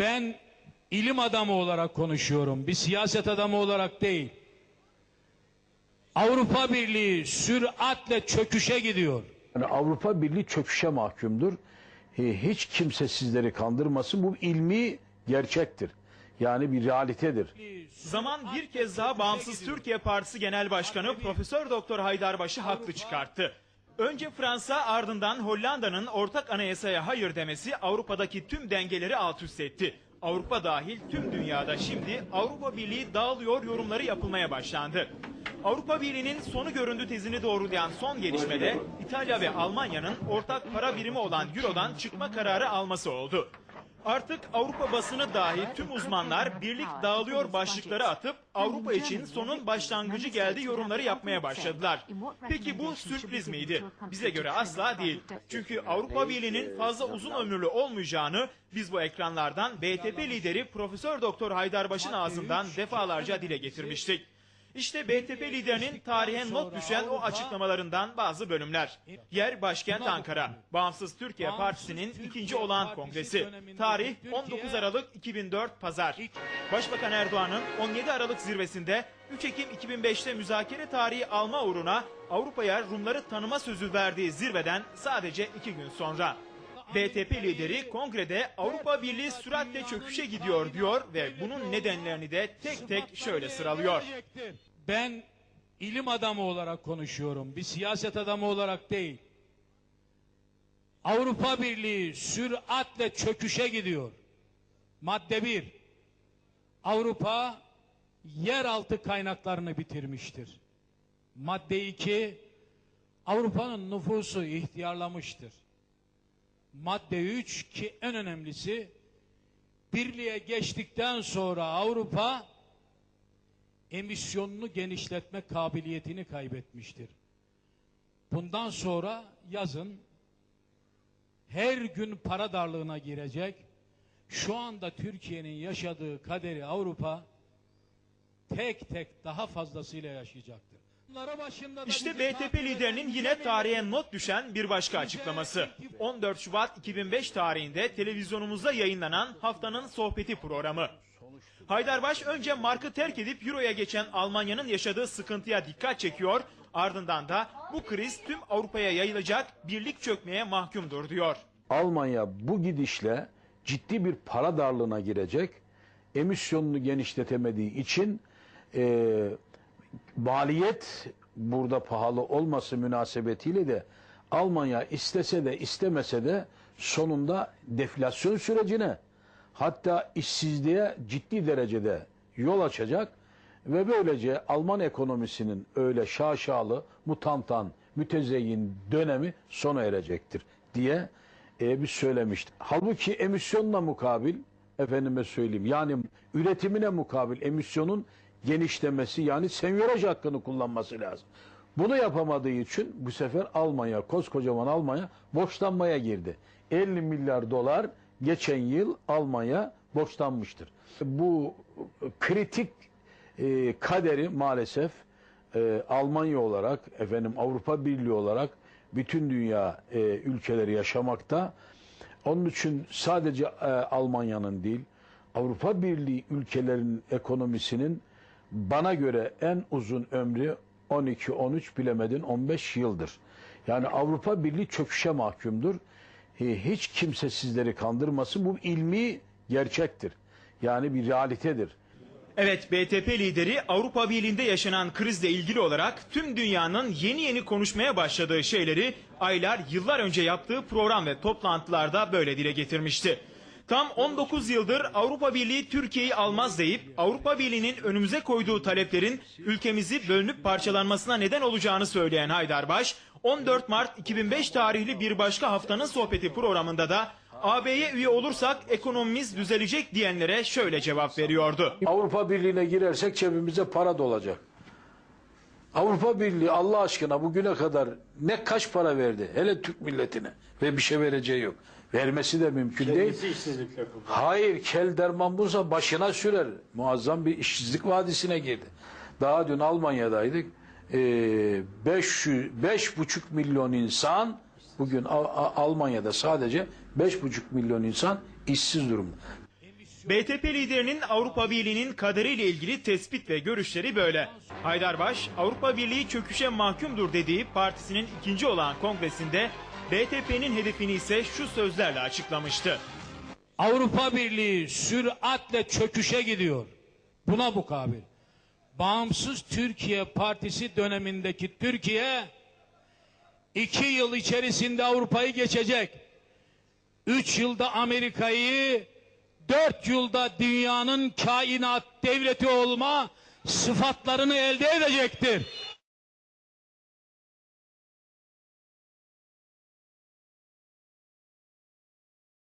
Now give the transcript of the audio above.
Ben ilim adamı olarak konuşuyorum. Bir siyaset adamı olarak değil. Avrupa Birliği süratle çöküşe gidiyor. Yani Avrupa Birliği çöküşe mahkumdur. E, Hiç kimse sizleri kandırmasın. Bu ilmi gerçektir. Yani bir realitedir. Zaman bir kez daha Bağımsız Türkiye Partisi Genel Başkanı Profesör Doktor Haydarbaş'ı haklı çıkarttı. Önce Fransa ardından Hollanda'nın ortak anayasaya hayır demesi Avrupa'daki tüm dengeleri alt üst etti. Avrupa dahil tüm dünyada şimdi Avrupa Birliği dağılıyor yorumları yapılmaya başlandı. Avrupa Birliği'nin sonu göründü tezini doğrulayan son gelişmede İtalya ve Almanya'nın ortak para birimi olan Euro'dan çıkma kararı alması oldu. Artık Avrupa basını dahi tüm uzmanlar birlik dağılıyor başlıkları atıp Avrupa için sonun başlangıcı geldi yorumları yapmaya başladılar. Peki bu sürpriz miydi? Bize göre asla değil. Çünkü Avrupa Birliği'nin fazla uzun ömürlü olmayacağını biz bu ekranlardan BTP lideri Profesör Doktor Haydarbaş'ın ağzından defalarca dile getirmiştik. İşte BTP liderinin tarihe not düşen o açıklamalarından bazı bölümler. Yer başkent Ankara. Bağımsız Türkiye Partisi'nin ikinci olağan kongresi. Tarih 19 Aralık 2004 Pazar. Başbakan Erdoğan'ın 17 Aralık zirvesinde 3 Ekim 2005'te müzakere tarihi alma uğruna Avrupa'ya Rumları tanıma sözü verdiği zirveden sadece iki gün sonra. BTP lideri kongrede Avrupa Birliği süratle çöküşe gidiyor diyor ve bunun nedenlerini de tek tek şöyle sıralıyor. Ben ilim adamı olarak konuşuyorum. Bir siyaset adamı olarak değil. Avrupa Birliği süratle çöküşe gidiyor. Madde bir. Avrupa yeraltı kaynaklarını bitirmiştir. Madde iki. Avrupa'nın nüfusu ihtiyarlamıştır. Madde 3 ki en önemlisi birliğe geçtikten sonra Avrupa emisyonunu genişletme kabiliyetini kaybetmiştir. Bundan sonra yazın her gün para darlığına girecek. Şu anda Türkiye'nin yaşadığı kaderi Avrupa tek tek daha fazlasıyla yaşayacaktır. İşte BTP liderinin yine tarihe not düşen bir başka açıklaması. 14 Şubat 2005 tarihinde televizyonumuzda yayınlanan haftanın sohbeti programı. Haydarbaş önce markı terk edip Euro'ya geçen Almanya'nın yaşadığı sıkıntıya dikkat çekiyor. Ardından da bu kriz tüm Avrupa'ya yayılacak, birlik çökmeye mahkumdur diyor. Almanya bu gidişle ciddi bir para darlığına girecek. Emisyonunu genişletemediği için e, maliyet burada pahalı olması münasebetiyle de Almanya istese de istemese de sonunda deflasyon sürecine hatta işsizliğe ciddi derecede yol açacak ve böylece Alman ekonomisinin öyle şaşalı, mutantan, mütezeyyin dönemi sona erecektir diye e, biz söylemiştik. Halbuki emisyonla mukabil efendime söyleyeyim yani üretimine mukabil emisyonun genişlemesi yani senyöraj hakkını kullanması lazım. Bunu yapamadığı için bu sefer Almanya, koskocaman Almanya borçlanmaya girdi. 50 milyar dolar geçen yıl Almanya borçlanmıştır. Bu kritik e, kaderi maalesef e, Almanya olarak, efendim Avrupa Birliği olarak bütün dünya e, ülkeleri yaşamakta. Onun için sadece Almanya'nın değil, Avrupa Birliği ülkelerinin ekonomisinin bana göre en uzun ömrü 12-13 bilemedin 15 yıldır. Yani Avrupa Birliği çöküşe mahkumdur. E, Hiç kimse sizleri kandırmasın. Bu ilmi gerçektir. Yani bir realitedir. Evet BTP lideri Avrupa Birliği'nde yaşanan krizle ilgili olarak tüm dünyanın yeni yeni konuşmaya başladığı şeyleri aylar yıllar önce yaptığı program ve toplantılarda böyle dile getirmişti. Tam 19 yıldır Avrupa Birliği Türkiye'yi almaz deyip Avrupa Birliği'nin önümüze koyduğu taleplerin ülkemizi bölünüp parçalanmasına neden olacağını söyleyen Haydarbaş, 14 Mart 2005 tarihli bir başka haftanın sohbeti programında da AB'ye üye olursak ekonomimiz düzelecek diyenlere şöyle cevap veriyordu. Avrupa Birliği'ne girersek cebimize para dolacak. Avrupa Birliği Allah aşkına bugüne kadar ne kaç para verdi hele Türk milletine ve bir şey vereceği yok. Vermesi de mümkün değil. Hayır kel derman bulsa başına sürer. Muazzam bir işsizlik vadisine girdi. Daha dün Almanya'daydık. Ee, 500 5,5 milyon insan bugün Almanya'da sadece 5,5 milyon insan işsiz durumda. BTP liderinin Avrupa Birliği'nin kaderiyle ilgili tespit ve görüşleri böyle. Haydarbaş, Avrupa Birliği çöküşe mahkumdur dediği partisinin ikinci olan kongresinde BTP'nin hedefini ise şu sözlerle açıklamıştı. Avrupa Birliği süratle çöküşe gidiyor. Buna mukabil. Bağımsız Türkiye Partisi dönemindeki Türkiye iki yıl içerisinde Avrupa'yı geçecek. Üç yılda Amerika'yı, dört yılda dünyanın kainat devleti olma sıfatlarını elde edecektir.